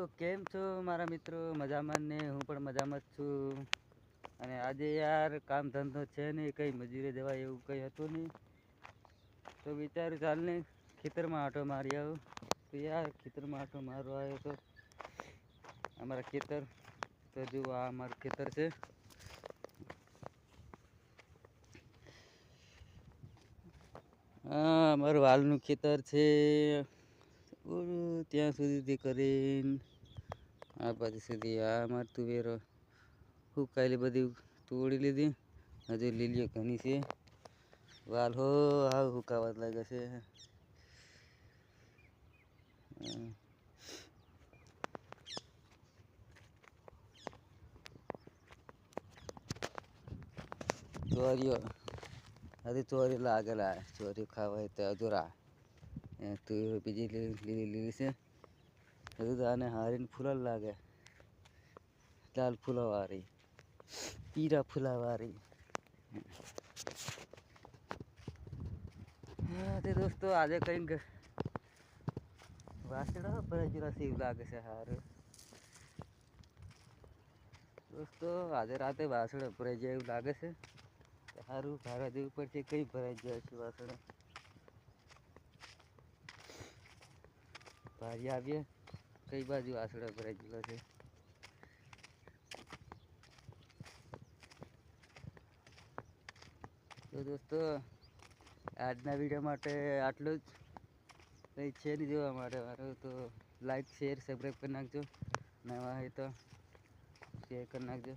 તો કેમ છો મારા મિત્રો? મજામાં ને? હું પણ મજામાં જ છું. અને આજે યાર કામ ધંધો છે નહીં કંઈ મજૂરી દેવા એવું કંઈ હતું નહીં. તો વિચાર્યું ચાલ ને, ખેતરમાં આંટો મારી આવ્યો તો યાર, ખેતરમાં આંટો મારવા આવ્યો તો અમારા ખેતર, તો જુઓ આ અમારું ખેતર છે. આ અમારું વાલનું ખેતર છે. ત્યાં સુધીથી કરીને આ બાજુ સુધી આ અમારી તુવેરો હુકાયેલી બધી તોડી લીધી. હજુ લીલીઓ ઘણી છે. વાલ હો આ હુકાવા જ લાગે છે. ચોરીઓ, હજી ચોરી લાગેલા. ચોરી ખાવા તો અધૂરા. તું બીજી લીલી લીલી છે. હજુ તો આને હારીને ફૂલા લાગે લાલ ફૂલાવાળી પીરા ફૂલાવાળી તે દોસ્તો આજે કંઈક વાસડા ભરેલા છે એવું લાગે છે હારું દોસ્તો આજે રાતે વાસણ ભરાઈ એવું લાગે છે સારું ભાડા દેવું પડશે કઈ ભરાઈ જાય છે વાસણ ભારી આવીએ કઈ બાજુ વાસણા ભરાયેલો છે? તો દોસ્તો, આજના વીડિયો માટે આટલું જ. કંઈ છે નહીં જોવા માટે મારું તો લાઈક શેર સબસ્ક્રાઈબ કરી નાખજો. નવા હોય તો શેર કરી નાખજો.